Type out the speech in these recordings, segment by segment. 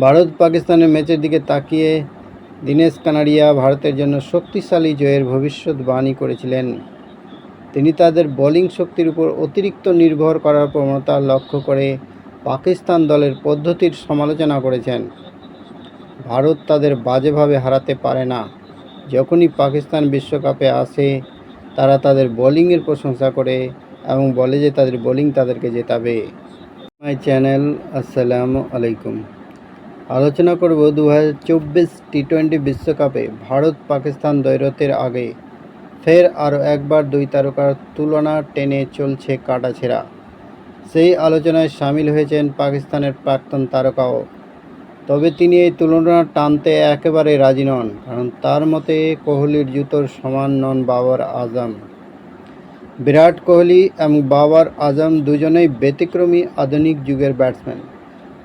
ভারত পাকিস্তানের ম্যাচের দিকে তাকিয়ে দীনেশ কানাডিয়া ভারতের জন্য শক্তিশালী জয়ের ভবিষ্যৎবাণী করেছিলেন। তিনি তাদের বোলিং শক্তির উপর অতিরিক্ত নির্ভর করার প্রবণতা লক্ষ্য করে পাকিস্তান দলের পদ্ধতির সমালোচনা করেছেন। ভারত তাদের বাজেভাবে হারাতে পারে না। যখনই পাকিস্তান বিশ্বকাপে আসে, তারা তাদের বোলিংয়ের প্রশংসা করে এবং বলে যে তাদের বোলিং তাদেরকে জেতাবে। মাই চ্যানেল, আসসালামু আলাইকুম। আলোচনা করব দু হাজার চব্বিশ টি টোয়েন্টি বিশ্বকাপে ভারত পাকিস্তান দ্বৈরথের আগে। ফের আরও একবার দুই তারকার তুলনা টেনে চলছে কাটাছেঁড়া সেই আলোচনায় সামিল হয়েছেন পাকিস্তানের প্রাক্তন তারকাও। তবে তিনি এই তুলনা টানতে একেবারে রাজি নন, কারণ তার মতে কোহলির জুতোর সমান নন বাবার আজম। বিরাট কোহলি এবং বাবার আজম দুজনেই ব্যতিক্রমী আধুনিক যুগের ব্যাটসম্যান।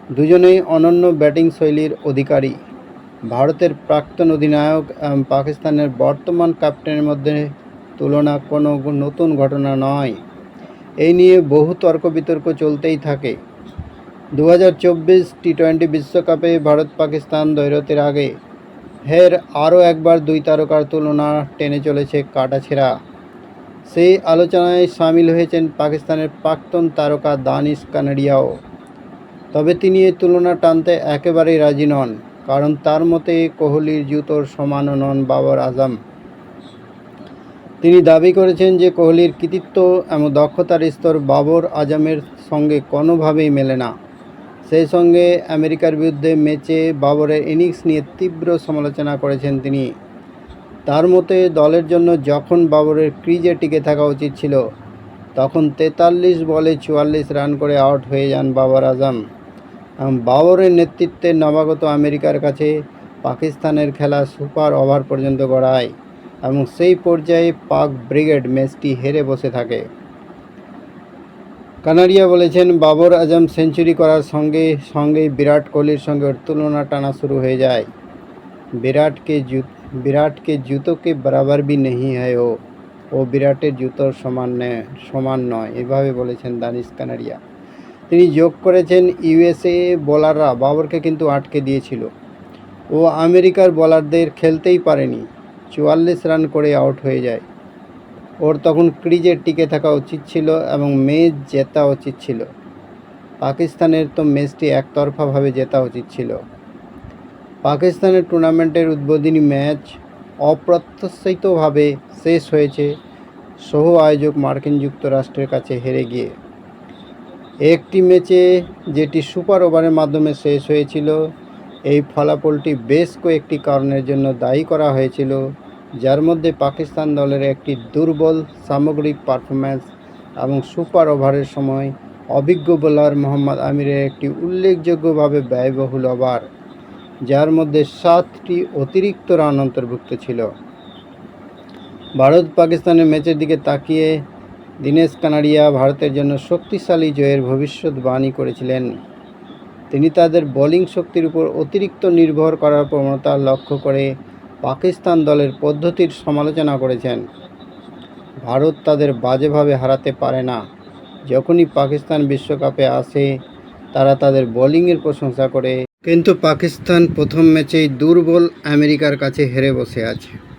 দুজনেই অনন্য ব্যাটিং শৈলীর অধিকারী। ভারতের প্রাক্তন অধিনায়ক পাকিস্তানের বর্তমান ক্যাপ্টেনের মধ্যে তুলনা কোনো নতুন ঘটনা নয়। এই নিয়ে বহু তর্ক বিতর্ক চলতেই থাকে। দু হাজার চব্বিশ টি টোয়েন্টি বিশ্বকাপে ভারত পাকিস্তান দ্বৈরথের আগে ফের আরও একবার দুই তারকার তুলনা টেনে চলেছে কাটাছেঁড়া সেই আলোচনায় সামিল হয়েছেন পাকিস্তানের প্রাক্তন তারকা দানিশ কানাডিয়াও। তবে তিনি এই তুলনা টানতে একেবারেই রাজি নন, কারণ তার মতে কোহলির জুতোর সমানও নন বাবর আজম। তিনি দাবি করেছেন যে কোহলির কৃতিত্ব এবং দক্ষতার স্তর বাবর আজমের সঙ্গে কোনোভাবেই মেলে না। সেই সঙ্গে আমেরিকার বিরুদ্ধে ম্যাচে বাবরের ইনিংস নিয়ে তীব্র সমালোচনা করেছেন তিনি। তার মতে, দলের জন্য যখন বাবরের ক্রিজে টিকে থাকা উচিত ছিল, তখন তেতাল্লিশ বলে চুয়াল্লিশ রান করে আউট হয়ে যান বাবর আজম। বাবরের নেতৃত্বে নবাগত আমেরিকার কাছে পাকিস্তানের খেলা সুপার ওভার পর্যন্ত গড়ায় এবং সেই পর্যায়ে পাক ব্রিগেড ম্যাচটি হেরে বসে থাকে। কানাড়িয়া বলেছেন, বাবর আজম সেঞ্চুরি করার সঙ্গে সঙ্গেই বিরাট কোহলির সঙ্গে তুলনা টানা শুরু হয়ে যায়। বিরাটকে জু বিরাটকে জুতোকে বরাবর বি নেই হয় ও ও বিরাটের জুতোর সমান সমান নয়, এভাবে বলেছেন দানিশ কানাড়িয়া। তিনি যোগ করেছেন ইউএসএ বোলাররা বাবরকে কিন্তু আটকে দিয়েছিল। ও আমেরিকার বোলারদের খেলতেই পারেনি, চুয়াল্লিশ রান করে আউট হয়ে যায়। ওর তখন ক্রিজে টিকে থাকা উচিত ছিল এবং ম্যাচ জেতা উচিত ছিল। পাকিস্তানের তো ম্যাচটি একতরফাভাবে জেতা উচিত ছিল। পাকিস্তানের টুর্নামেন্টের উদ্বোধনী ম্যাচ অপ্রত্যাশিতভাবে শেষ হয়েছে, সহ আয়োজক মার্কিন যুক্তরাষ্ট্রের কাছে হেরে গিয়ে। একটি ম্যাচে যেটি সুপার ওভারের মাধ্যমে শেষ হয়েছিল, এই ফলাফলটি বেশ কয়েকটি কারণের জন্য দায়ী করা হয়েছিল, যার মধ্যে পাকিস্তান দলের একটি দুর্বল, সামগ্রিক পারফরম্যান্স এবং সুপার ওভারের সময় অভিজ্ঞ বোলার মোহাম্মদ আমিরের একটি উল্লেখযোগ্যভাবে ব্যয়বহুল ওভার, যার মধ্যে সাতটি অতিরিক্ত রান অন্তর্ভুক্ত ছিল। ভারত পাকিস্তানের ম্যাচের দিকে তাকিয়ে দীনেশ কানাডিয়া ভারতের জন্য শক্তিশালী জয়ের ভবিষ্যৎবাণী করেছিলেন। তিনি তাদের বোলিং শক্তির উপর অতিরিক্ত নির্ভর করার প্রবণতা লক্ষ্য করে পাকিস্তান দলের পদ্ধতির সমালোচনা করেছেন। ভারত তাদের বাজেভাবে হারাতে পারে না। যখনই পাকিস্তান বিশ্বকাপে আসে, তারা তাদের বোলিংয়ের প্রশংসা করে। কিন্তু পাকিস্তান প্রথম ম্যাচেই দুর্বল আমেরিকার কাছে হেরে বসে আছে।